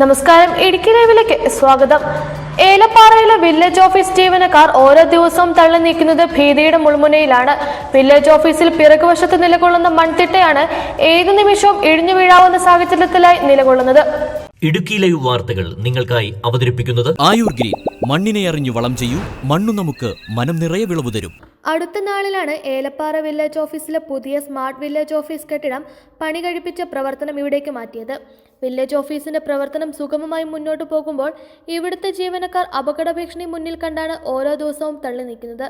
നമസ്കാരം. ഇടുക്കി ലൈവിലേക്ക് സ്വാഗതം. ഏലപ്പാറയിലെ വില്ലേജ് ഓഫീസ് ജീവനക്കാർ ഓരോ ദിവസവും തള്ളി നീക്കുന്നത് ഭീതിയുടെ മുൾമുനയിലാണ്. വില്ലേജ് ഓഫീസിൽ പിറകുവശത്ത് നിലകൊള്ളുന്ന മൺതിട്ടയാണ് ഏത് നിമിഷവും ഇടിഞ്ഞു വീഴാവുന്ന സാഹചര്യത്തിലായി നിലകൊള്ളുന്നത്. ഇടുക്കി ലൈവ് വാർത്തകൾ നിങ്ങൾക്കായി അവതരിപ്പിക്കുന്നത് ആയുർ ഗ്രീൻ മണ്ണിനെ അറിഞ്ഞു വളം ചെയ്യൂ മണ്ണു നമുക്ക് മനം നിറയെ വിളവ് തരും. അടുത്ത നാളിലാണ് ഏലപ്പാറ വില്ലേജ് ഓഫീസിലെ പുതിയ സ്മാർട്ട് വില്ലേജ് ഓഫീസ് കെട്ടിടം പണി കഴിപ്പിച്ച പ്രവർത്തനം ഇവിടേക്ക് മാറ്റിയത്. വില്ലേജ് ഓഫീസിന്റെ പ്രവർത്തനം സുഗമമായി മുന്നോട്ട് പോകുമ്പോൾ ഇവിടുത്തെ ജീവനക്കാർ അപകട ഭീഷണി മുന്നിൽ കണ്ടാണ് ഓരോ ദിവസവും തള്ളി നിൽക്കുന്നത്.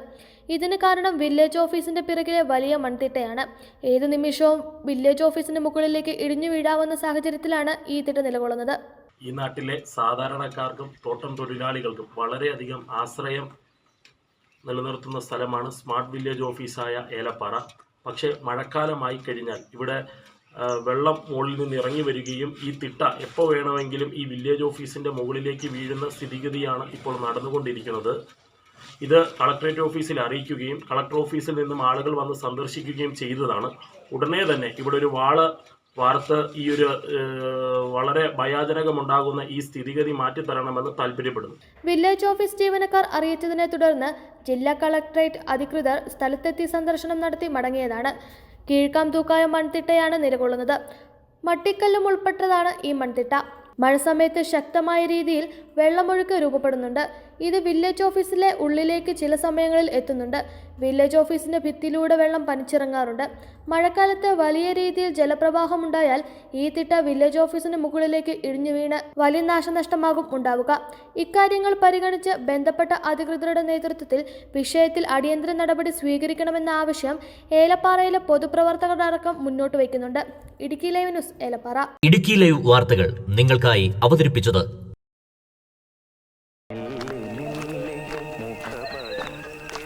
ഇതിന് കാരണം വില്ലേജ് ഓഫീസിന്റെ പിറകിലെ വലിയ മൺതിട്ടയാണ്. ഏത് നിമിഷവും വില്ലേജ് ഓഫീസിന്റെ മുകളിലേക്ക് ഇടിഞ്ഞു വീഴാവുന്ന സാഹചര്യത്തിലാണ് ഈ തിട്ട നിലകൊള്ളുന്നത്. ഈ നാട്ടിലെ സാധാരണക്കാർക്കും തോട്ടം തൊഴിലാളികൾക്കും വളരെയധികം ആശ്രയം നിലനിർത്തുന്ന സ്ഥലമാണ് സ്മാർട്ട് വില്ലേജ് ഓഫീസായ ഏലപ്പാറ. പക്ഷേ മഴക്കാലമായി കഴിഞ്ഞാൽ ഇവിടെ വെള്ളം മുകളിൽ നിന്ന് ഇറങ്ങി വരികയും ഈ തിട്ട എപ്പോൾ വേണമെങ്കിലും ഈ വില്ലേജ് ഓഫീസിന്റെ മുകളിലേക്ക് വീഴുന്ന സ്ഥിതിഗതിയാണ് ഇപ്പോൾ നടന്നുകൊണ്ടിരിക്കുന്നത്. ഇത് കളക്ടറേറ്റ് ഓഫീസിൽ അറിയിക്കുകയും കളക്ടർ ഓഫീസിൽ നിന്നും ആളുകൾ വന്ന് സന്ദർശിക്കുകയും ചെയ്തതാണ്. ഉടനെ തന്നെ ഇവിടെ ഒരു വാൾ വാർത്ത് ഈ ഒരു വളരെ ഭയാജനകമുണ്ടാകുന്ന ഈ സ്ഥിതിഗതി മാറ്റിത്തരണമെന്ന് താല്പര്യപ്പെടുന്നു. വില്ലേജ് ഓഫീസ് ജീവനക്കാർ അറിയിച്ചതിനെ തുടർന്ന് ജില്ലാ കളക്ടറേറ്റ് അധികൃതർ സ്ഥലത്തെത്തി സന്ദർശനം നടത്തി മടങ്ങിയതാണ്. കീഴ്ക്കാം തൂക്കായ മൺതിട്ടയാണ് നിലകൊള്ളുന്നത്. മട്ടിക്കല്ലും ഉൾപ്പെട്ടതാണ് ഈ മൺതിട്ട. മഴ സമയത്ത് ശക്തമായ രീതിയിൽ വെള്ളമൊഴുക്ക് രൂപപ്പെടുന്നുണ്ട്. ഇത് വില്ലേജ് ഓഫീസിലെ ഉള്ളിലേക്ക് ചില സമയങ്ങളിൽ എത്തുന്നുണ്ട്. വില്ലേജ് ഓഫീസിന്റെ ഭിത്തിയിലൂടെ വെള്ളം പനിച്ചിറങ്ങാറുണ്ട്. മഴക്കാലത്ത് വലിയ രീതിയിൽ ജലപ്രവാഹം ഉണ്ടായാൽ ഈ തിട്ട വില്ലേജ് ഓഫീസിന് മുകളിലേക്ക് ഇടിഞ്ഞു വീണ് വലിയ നാശനഷ്ടമാകും ഉണ്ടാവുക. ഇക്കാര്യങ്ങൾ പരിഗണിച്ച് ബന്ധപ്പെട്ട അധികൃതരുടെ നേതൃത്വത്തിൽ വിഷയത്തിൽ അടിയന്തര നടപടി സ്വീകരിക്കണമെന്ന ആവശ്യം ഏലപ്പാറയിലെ പൊതുപ്രവർത്തകരടക്കം മുന്നോട്ട് വയ്ക്കുന്നുണ്ട്. Idukki live news Elappara. Idukki live വാർത്തകൾ നിങ്ങൾക്കായി അവതരിപ്പിച്ചത്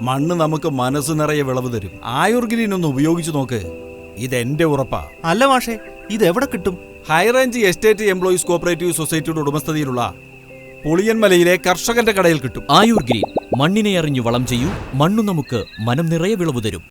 മണ്ണ് നമുക്ക് മനസ്സ് നിറയെ വിളവ് തരും. ആയുർഗ്രീൻ ഒന്ന് ഉപയോഗിച്ചു നോക്ക്. ഇതെന്റെ ഉറപ്പാ. അല്ല മാഷേ ഇത് എവിടെ കിട്ടും? ഹൈറേഞ്ച് എസ്റ്റേറ്റ് എംപ്ലോയീസ് കോപ്പറേറ്റീവ് സൊസൈറ്റിയുടെ ഉടമസ്ഥതയിലുള്ള പുളിയൻമലയിലെ കർഷകന്റെ കടയിൽ കിട്ടും. ആയുർഗ്രീൻ മണ്ണിനെ അറിഞ്ഞു വളം ചെയ്യൂ മണ്ണു നമുക്ക് മനം നിറയെ വിളവ് തരും.